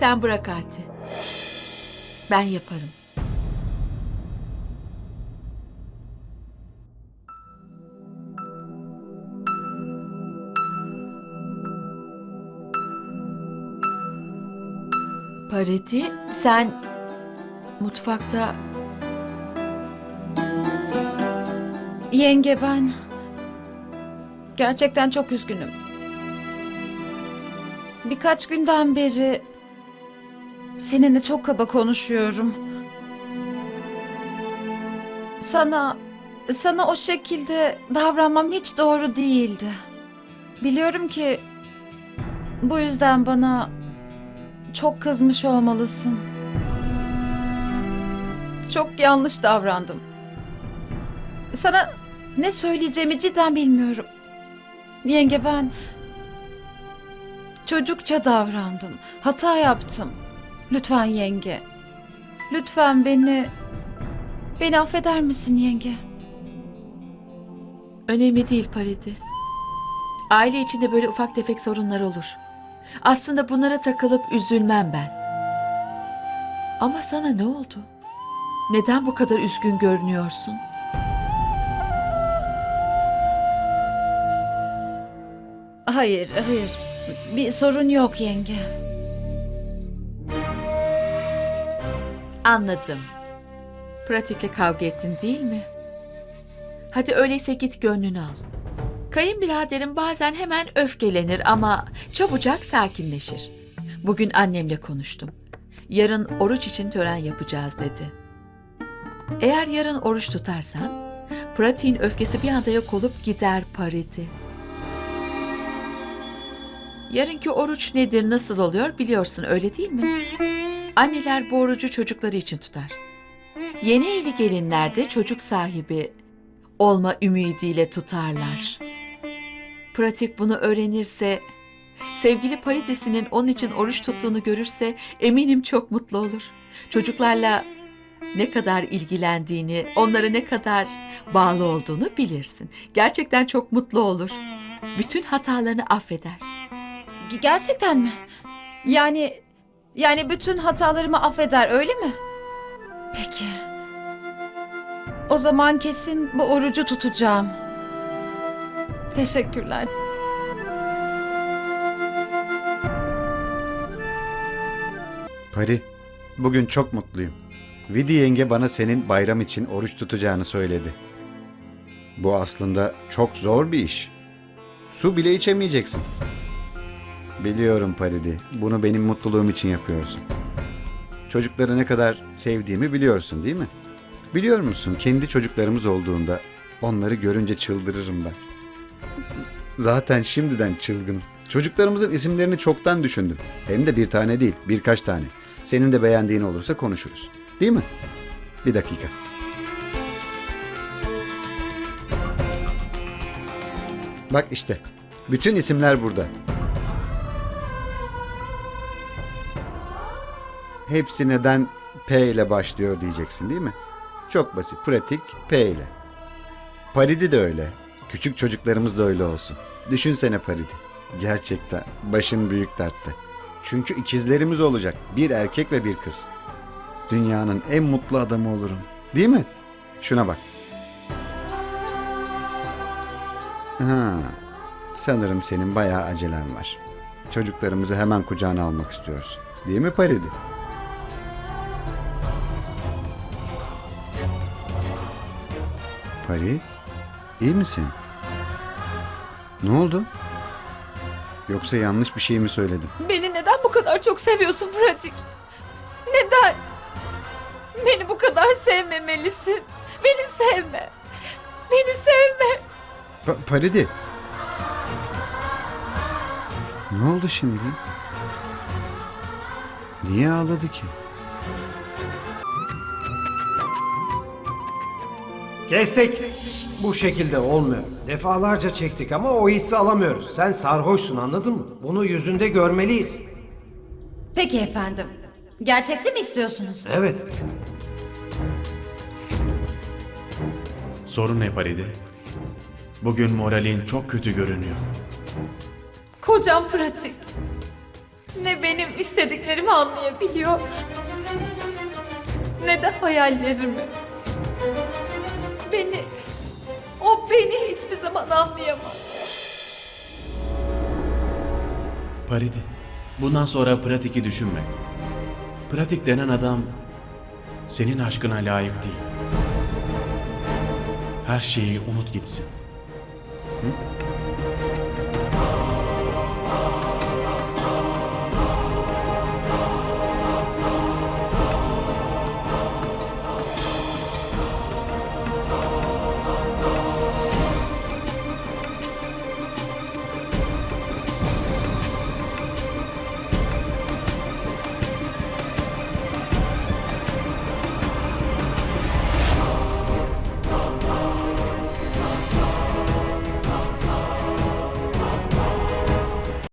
Sen bırak Arti. Ben yaparım. Pariti, sen mutfakta Yenge ben gerçekten çok üzgünüm. Birkaç günden beri seninle çok kaba konuşuyorum. Sana sana o şekilde davranmam hiç doğru değildi. Biliyorum ki bu yüzden bana çok kızmış olmalısın. Çok yanlış davrandım. Sana ne söyleyeceğimi cidden bilmiyorum. Yenge ben çocukça davrandım. Hata yaptım. Lütfen yenge. Lütfen beni beni affeder misin yenge? önemli değil Pariti. Aile içinde böyle ufak tefek sorunlar olur. Aslında bunlara takılıp üzülmem ben. Ama sana ne oldu? Neden bu kadar üzgün görünüyorsun? Hayır, hayır. Bir sorun yok yenge. Anladım. Pratikle kavga ettin değil mi? Hadi öyleyse git gönlünü al. Kayınbiraderim bazen hemen öfkelenir ama çabucak sakinleşir. Bugün annemle konuştum. Yarın oruç için tören yapacağız dedi. Eğer yarın oruç tutarsan, pratiğin öfkesi bir anda yok olup gider pariti. Yarınki oruç nedir, nasıl oluyor biliyorsun öyle değil mi? Anneler bu orucu çocukları için tutar. Yeni evli gelinler de çocuk sahibi olma ümidiyle tutarlar. Pratik bunu öğrenirse, sevgili paritesinin onun için oruç tuttuğunu görürse eminim çok mutlu olur. Çocuklarla ne kadar ilgilendiğini, onlara ne kadar bağlı olduğunu bilirsin. Gerçekten çok mutlu olur. Bütün hatalarını affeder. Ge- Gerçekten mi? Yani yani bütün hatalarımı affeder öyle mi? Peki. O zaman kesin bu orucu tutacağım. Teşekkürler. Pari, bugün çok mutluyum. Vidi yenge bana senin bayram için oruç tutacağını söyledi. Bu aslında çok zor bir iş. Su bile içemeyeceksin. Biliyorum Paridi, bunu benim mutluluğum için yapıyorsun. Çocukları ne kadar sevdiğimi biliyorsun değil mi? Biliyor musun kendi çocuklarımız olduğunda onları görünce çıldırırım ben. Zaten şimdiden çılgın. Çocuklarımızın isimlerini çoktan düşündüm. Hem de bir tane değil, birkaç tane. Senin de beğendiğin olursa konuşuruz. Değil mi? Bir dakika. Bak işte. Bütün isimler burada. Hepsi neden P ile başlıyor diyeceksin değil mi? Çok basit, pratik P ile. Paridi de öyle. Küçük çocuklarımız da öyle olsun. Düşünsene Paridi. Gerçekten başın büyük dertte. Çünkü ikizlerimiz olacak. Bir erkek ve bir kız. Dünyanın en mutlu adamı olurum. Değil mi? Şuna bak. Ha, sanırım senin bayağı acelen var. Çocuklarımızı hemen kucağına almak istiyorsun. Değil mi Paridi? Pari, iyi misin? Ne oldu? Yoksa yanlış bir şey mi söyledim? Beni neden bu kadar çok seviyorsun Pratik? Neden? Beni bu kadar sevmemelisin. Beni sevme. Beni sevme. Pa- Paridi. Ne oldu şimdi? Niye ağladı ki? Kestik. Bu şekilde olmuyor. Defalarca çektik ama o hissi alamıyoruz. Sen sarhoşsun anladın mı? Bunu yüzünde görmeliyiz. Peki efendim. Gerçekçi mi istiyorsunuz? Evet. Sorun ne Paride? Bugün moralin çok kötü görünüyor. Kocam pratik. ne benim istediklerimi anlayabiliyor ne de hayallerimi. Beni, hiçbir zaman anlayamaz. Paridi, bundan sonra pratiki düşünme. Pratik denen adam senin aşkına layık değil. Her şeyi unut gitsin.